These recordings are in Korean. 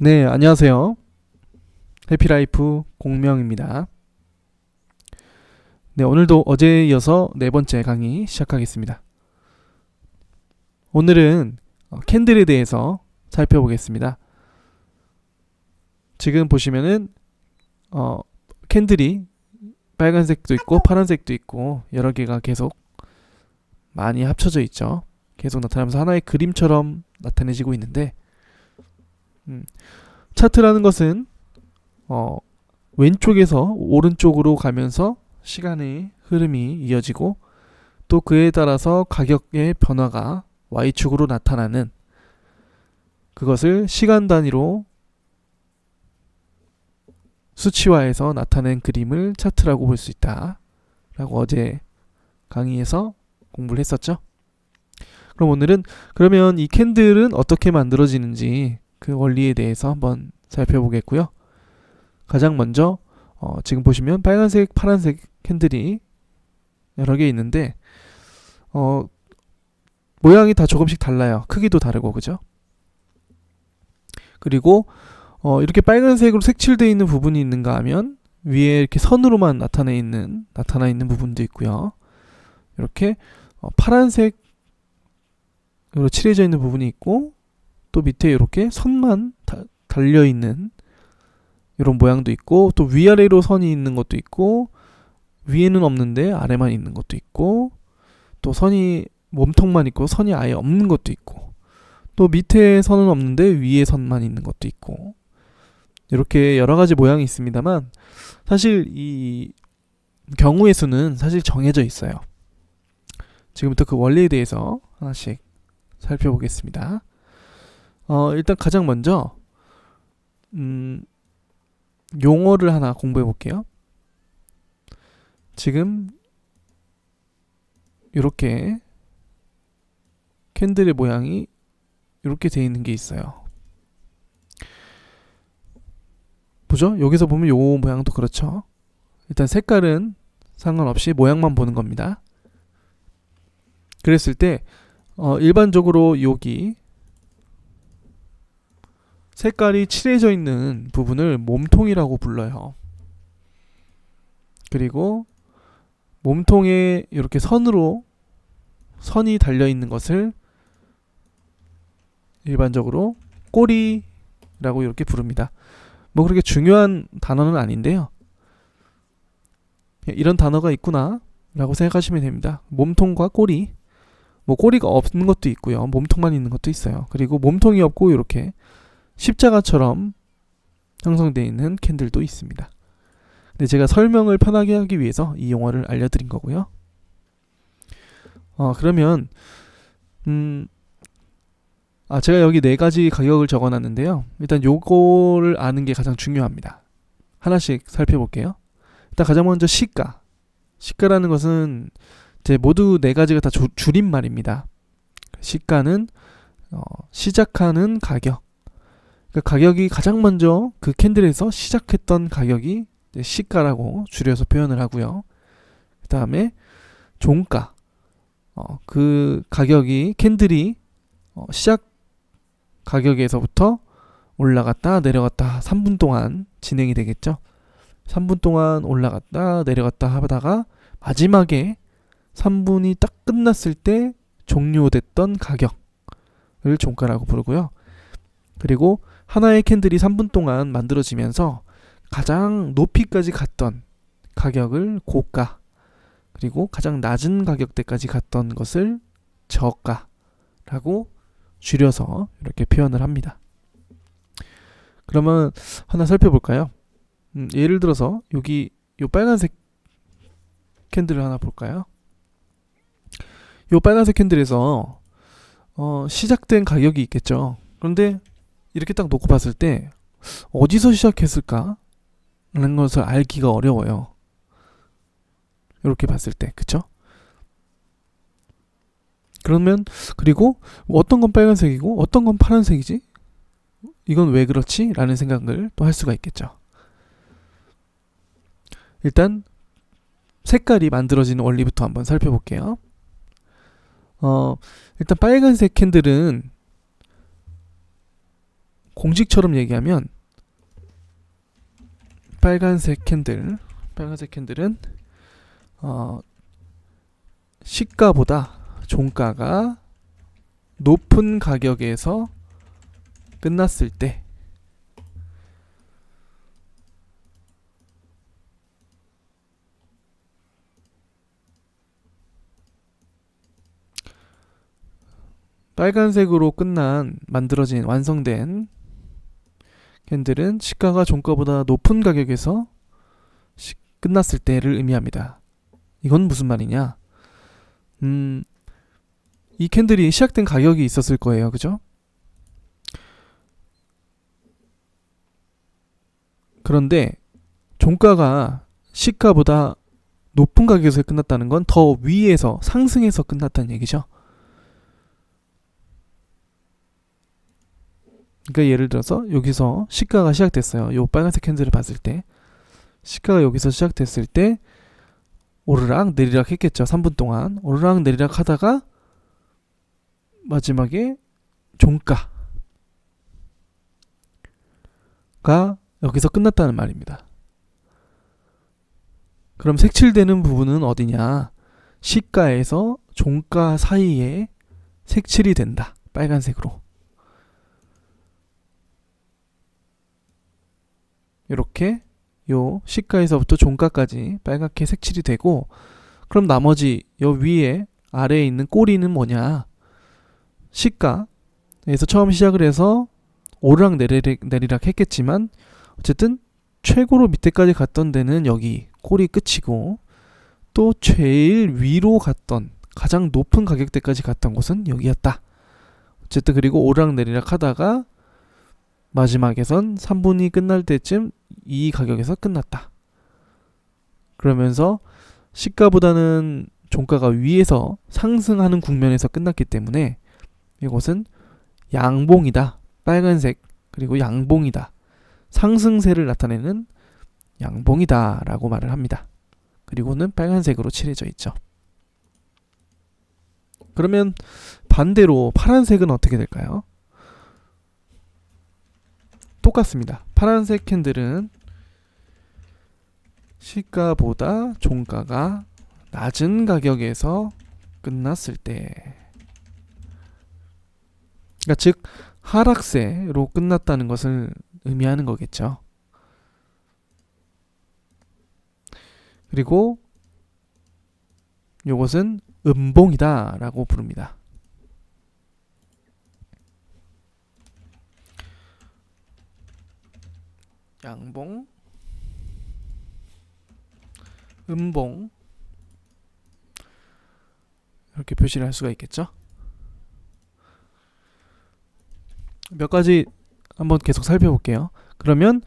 네, 안녕하세요. 해피라이프 공명입니다. 네, 오늘도 어제에 이어서 네 번째 강의 시작하겠습니다. 오늘은 어, 캔들에 대해서 살펴보겠습니다. 지금 보시면은 어, 캔들이 빨간색도 있고 파란색도 있고 여러 개가 계속 많이 합쳐져 있죠. 계속 나타나면서 하나의 그림처럼 나타내지고 있는데 음, 차트라는 것은 어, 왼쪽에서 오른쪽으로 가면서 시간의 흐름이 이어지고 또 그에 따라서 가격의 변화가 Y축으로 나타나는 그것을 시간 단위로 수치화해서 나타낸 그림을 차트라고 볼 수 있다. 라고 어제 강의에서 공부를 했었죠. 그럼 오늘은 그러면 이 캔들은 어떻게 만들어지는지 그 원리에 대해서 한번 살펴보겠고요. 가장 먼저 어, 지금 보시면 빨간색, 파란색 캔들이 여러 개 있는데 어, 모양이 다 조금씩 달라요. 크기도 다르고 그죠? 그리고 어, 이렇게 빨간색으로 색칠되어 있는 부분이 있는가 하면 위에 이렇게 선으로만 나타내 있는 나타나 있는 부분도 있고요. 이렇게 어, 파란색으로 칠해져 있는 부분이 있고 또 밑에 이렇게 선만 다, 달려 있는 이런 모양도 있고 또 위아래로 선이 있는 것도 있고 위에는 없는데 아래만 있는 것도 있고 또 선이 몸통만 있고 선이 아예 없는 것도 있고 또 밑에 선은 없는데 위에 선만 있는 것도 있고 이렇게 여러 가지 모양이 있습니다만 사실 이 경우의 수는 사실 정해져 있어요. 지금부터 그 원리에 대해서 하나씩 살펴보겠습니다. 어, 일단 가장 먼저 음, 용어를 하나 공부해 볼게요. 지금 이렇게 캔들의 모양이 이렇게 되어 있는 게 있어요. 보죠? 여기서 보면 요 모양도 그렇죠. 일단 색깔은 상관없이 모양만 보는 겁니다. 그랬을 때 어, 일반적으로 여기 색깔이 칠해져 있는 부분을 몸통이라고 불러요. 그리고 몸통에 이렇게 선으로 선이 달려 있는 것을 일반적으로 꼬리라고 이렇게 부릅니다. 뭐 그렇게 중요한 단어는 아닌데요. 이런 단어가 있구나 라고 생각하시면 됩니다. 몸통과 꼬리. 뭐 꼬리가 없는 것도 있고요. 몸통만 있는 것도 있어요. 그리고 몸통이 없고 이렇게 십자가처럼 형성되어 있는 캔들도 있습니다. 근데 제가 설명을 편하게 하기 위해서 이 용어를 알려드린 거고요. 어, 그러면 음, 아, 제가 여기 네 가지 가격을 적어 놨는데요. 일단 요거를 아는 게 가장 중요합니다. 하나씩 살펴볼게요. 일단 가장 먼저 시가. 시가라는 것은 이제 모두 네 가지가 다 주, 줄임말입니다. 시가는 어, 시작하는 가격. 그 가격이 가장 먼저 그 캔들에서 시작했던 가격이 시가라고 줄여서 표현을 하고요. 그 다음에 종가. 어, 그 가격이 캔들이 어, 시작 가격에서부터 올라갔다 내려갔다 3분 동안 진행이 되겠죠. 3분 동안 올라갔다 내려갔다 하다가 마지막에 3분이 딱 끝났을 때 종료됐던 가격을 종가라고 부르고요. 그리고 하나의 캔들이 3분 동안 만들어지면서 가장 높이까지 갔던 가격을 고가 그리고 가장 낮은 가격대까지 갔던 것을 저가라고 줄여서 이렇게 표현을 합니다. 그러면 하나 살펴볼까요? 음, 예를 들어서 여기 요 빨간색 캔들을 하나 볼까요? 요 빨간색 캔들에서 어, 시작된 가격이 있겠죠. 그런데 이렇게 딱 놓고 봤을 때 어디서 시작했을까? 라는 것을 알기가 어려워요. 이렇게 봤을 때, 그쵸? 그러면 그리고 어떤 건 빨간색이고 어떤 건 파란색이지? 이건 왜 그렇지? 라는 생각을 또 할 수가 있겠죠. 일단 색깔이 만들어지는 원리부터 한번 살펴볼게요. 어, 일단 빨간색 캔들은 공식처럼 얘기하면 빨간색 캔들 빨간색 캔들은 어, 시가보다 종가가 높은 가격에서 끝났을 때 빨간색으로 끝난 만들어진 완성된 캔들은 시가가 종가보다 높은 가격에서 시- 끝났을 때를 의미합니다. 이건 무슨 말이냐? 음, 이 캔들이 시작된 가격이 있었을 거예요. 그죠? 그런데 종가가 시가보다 높은 가격에서 끝났다는 건 더 위에서 상승해서 끝났다는 얘기죠. 그러니까 예를 들어서 여기서 시가가 시작됐어요. 요 빨간색 캔들을 봤을 때 시가가 여기서 시작됐을 때 오르락 내리락 했겠죠. 3분 동안 오르락 내리락 하다가 마지막에 종가가 여기서 끝났다는 말입니다. 그럼 색칠되는 부분은 어디냐? 시가에서 종가 사이에 색칠이 된다. 빨간색으로. 이렇게 요 시가에서부터 종가까지 빨갛게 색칠이 되고 그럼 나머지 요 위에 아래에 있는 꼬리는 뭐냐? 시가에서 처음 시작을 해서 오르락 내리락, 내리락 했겠지만 어쨌든 최고로 밑에까지 갔던 데는 여기 꼬리 끝이고 또 제일 위로 갔던 가장 높은 가격대까지 갔던 곳은 여기였다. 어쨌든 그리고 오르락 내리락 하다가 마지막에선 3분이 끝날 때쯤 이 가격에서 끝났다. 그러면서 시가보다는 종가가 위에서 상승하는 국면에서 끝났기 때문에 이것은 양봉이다. 빨간색 그리고 양봉이다. 상승세를 나타내는 양봉이다 라고 말을 합니다. 그리고는 빨간색으로 칠해져 있죠. 그러면 반대로 파란색은 어떻게 될까요? 똑같습니다. 파란색 캔들은 시가보다 종가가 낮은 가격에서 끝났을 때 그러니까 즉 하락세로 끝났다는 것을 의미하는 거겠죠. 그리고 이것은 음봉이다라고 부릅니다. 양봉, 음봉 이렇게 표시를 할 수가 있겠죠. 몇 가지 한번 계속 살펴볼게요. 그러면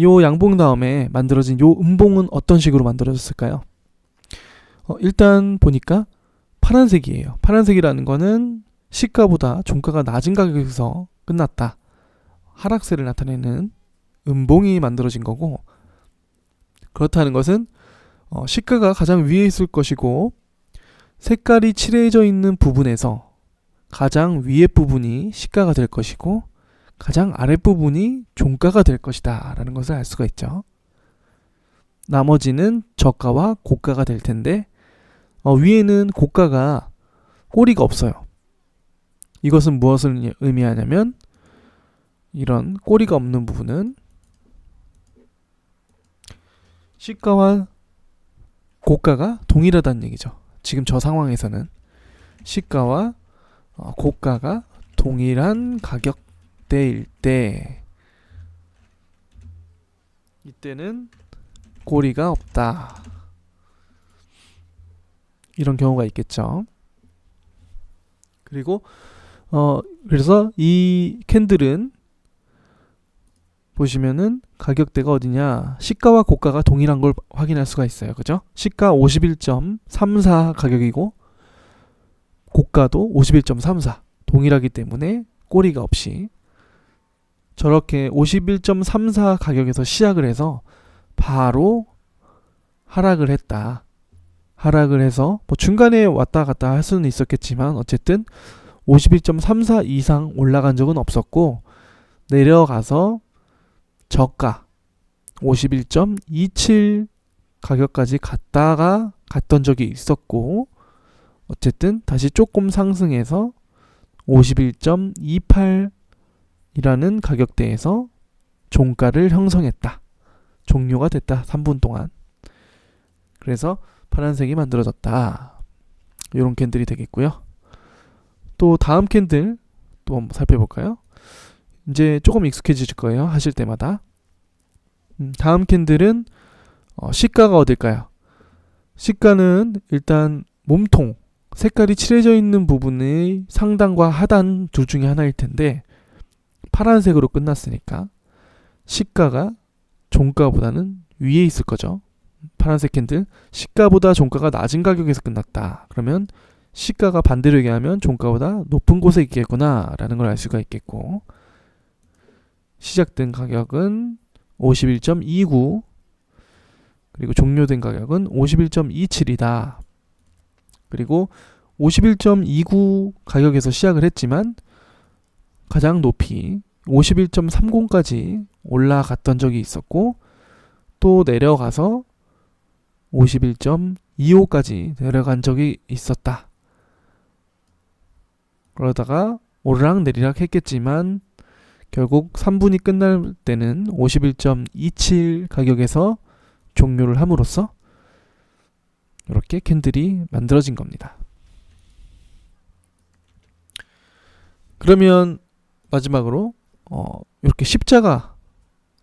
요 양봉 다음에 만들어진 요 음봉은 어떤 식으로 만들어졌을까요? 어, 일단 보니까 파란색이에요. 파란색이라는 거는 시가보다 종가가 낮은 가격에서 끝났다. 하락세를 나타내는 음봉이 만들어진 거고 그렇다는 것은 어, 시가가 가장 위에 있을 것이고 색깔이 칠해져 있는 부분에서 가장 위에 부분이 시가가 될 것이고 가장 아래 부분이 종가가 될 것이다 라는 것을 알 수가 있죠. 나머지는 저가와 고가가 될 텐데 어, 위에는 고가가 꼬리가 없어요. 이것은 무엇을 의미하냐면 이런 꼬리가 없는 부분은 시가와 고가가 동일하다는 얘기죠. 지금 저 상황에서는 시가와 어, 고가가 동일한 가격대일 때 이때는 꼬리가 없다. 이런 경우가 있겠죠. 그리고 어 그래서 이 캔들은 보시면은 가격대가 어디냐? 시가와 고가가 동일한 걸 확인할 수가 있어요. 그죠? 시가 51.34 가격이고 고가도 51.34 동일하기 때문에 꼬리가 없이 저렇게 51.34 가격에서 시작을 해서 바로 하락을 했다. 하락을 해서 뭐 중간에 왔다 갔다 할 수는 있었겠지만 어쨌든 51.34 이상 올라간 적은 없었고 내려가서 저가 51.27 가격까지 갔다가 갔던 적이 있었고 어쨌든 다시 조금 상승해서 51.28이라는 가격대에서 종가를 형성했다. 종료가 됐다. 3분 동안. 그래서 파란색이 만들어졌다. 이런 캔들이 되겠고요. 또 다음 캔들 또 한번 살펴볼까요? 이제 조금 익숙해지실 거예요. 하실 때마다. 음, 다음 캔들은 어, 시가가 어딜까요? 시가는 일단 몸통 색깔이 칠해져 있는 부분의 상단과 하단 둘 중에 하나일 텐데 파란색으로 끝났으니까 시가가 종가보다는 위에 있을 거죠. 파란색 캔들 시가보다 종가가 낮은 가격에서 끝났다. 그러면 시가가 반대로 얘기하면 종가보다 높은 곳에 있겠구나라는 걸 알 수가 있겠고 시작된 가격은 51.29 그리고 종료된 가격은 51.27이다. 그리고 51.29 가격에서 시작을 했지만 가장 높이 51.30까지 올라갔던 적이 있었고 또 내려가서 51.25까지 내려간 적이 있었다. 그러다가 오르락 내리락 했겠지만 결국 3분이 끝날 때는 51.27 가격에서 종료를 함으로써 이렇게 캔들이 만들어진 겁니다. 그러면 마지막으로 어, 이렇게 십자가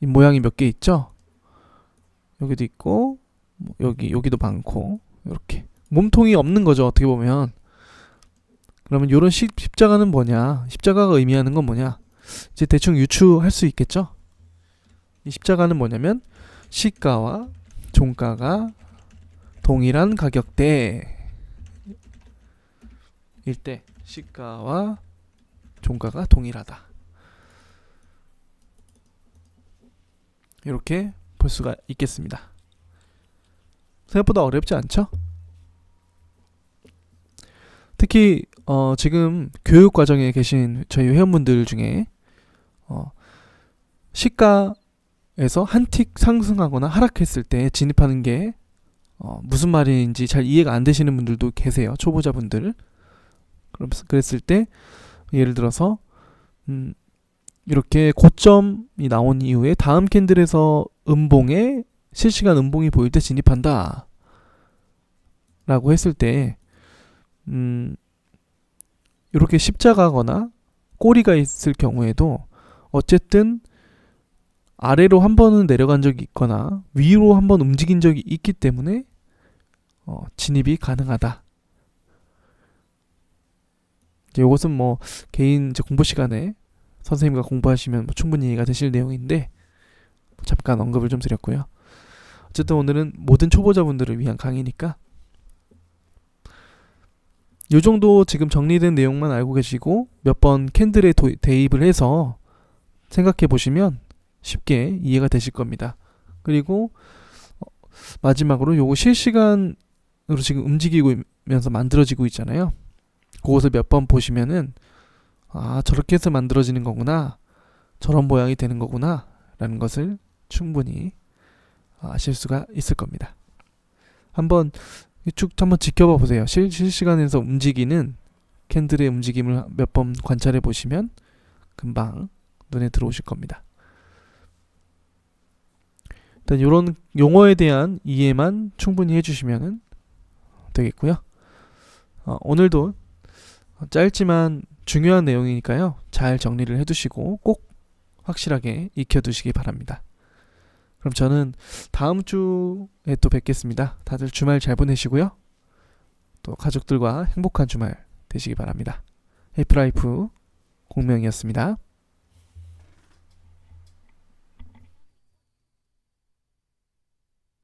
이 모양이 몇 개 있죠? 여기도 있고 뭐 여기 여기도 많고 이렇게 몸통이 없는 거죠 어떻게 보면 그러면 이런 십자가는 뭐냐 십자가가 의미하는 건 뭐냐 이제 대충 유추할 수 있겠죠 이 십자가는 뭐냐면 시가와 종가가 동일한 가격대 일때 시가와 종가가 동일하다 이렇게 볼 수가 있겠습니다. 생각보다 어렵지 않죠? 특히 어, 지금 교육 과정에 계신 저희 회원분들 중에 어, 시가에서 한틱 상승하거나 하락했을 때 진입하는 게 어, 무슨 말인지 잘 이해가 안 되시는 분들도 계세요. 초보자분들. 그랬을 때 예를 들어서 음, 이렇게 고점이 나온 이후에 다음 캔들에서 음봉에 실시간 음봉이 보일 때 진입한다. 라고 했을 때, 음, 이렇게 십자가거나 꼬리가 있을 경우에도 어쨌든 아래로 한 번은 내려간 적이 있거나 위로 한 번 움직인 적이 있기 때문에 어, 진입이 가능하다. 이것은 뭐 개인 공부 시간에 선생님과 공부하시면 뭐 충분히 이해가 되실 내용인데 잠깐 언급을 좀 드렸고요. 어쨌든 오늘은 모든 초보자분들을 위한 강의니까 요 정도 지금 정리된 내용만 알고 계시고 몇 번 캔들에 도, 대입을 해서 생각해 보시면 쉽게 이해가 되실 겁니다. 그리고 어, 마지막으로 요거 실시간으로 지금 움직이면서 만들어지고 있잖아요. 그것을 몇 번 보시면은 아, 저렇게 해서 만들어지는 거구나. 저런 모양이 되는 거구나. 라는 것을 충분히 아실 수가 있을 겁니다. 한번 쭉 한번 지켜봐 보세요. 실, 실시간에서 움직이는 캔들의 움직임을 몇 번 관찰해 보시면 금방 눈에 들어오실 겁니다. 일단 이런 용어에 대한 이해만 충분히 해주시면 되겠고요. 어, 오늘도 짧지만 중요한 내용이니까요. 잘 정리를 해두시고 꼭 확실하게 익혀두시기 바랍니다. 그럼 저는 다음 주에 또 뵙겠습니다. 다들 주말 잘 보내시고요. 또 가족들과 행복한 주말 되시기 바랍니다. 해피라이프 공명이었습니다.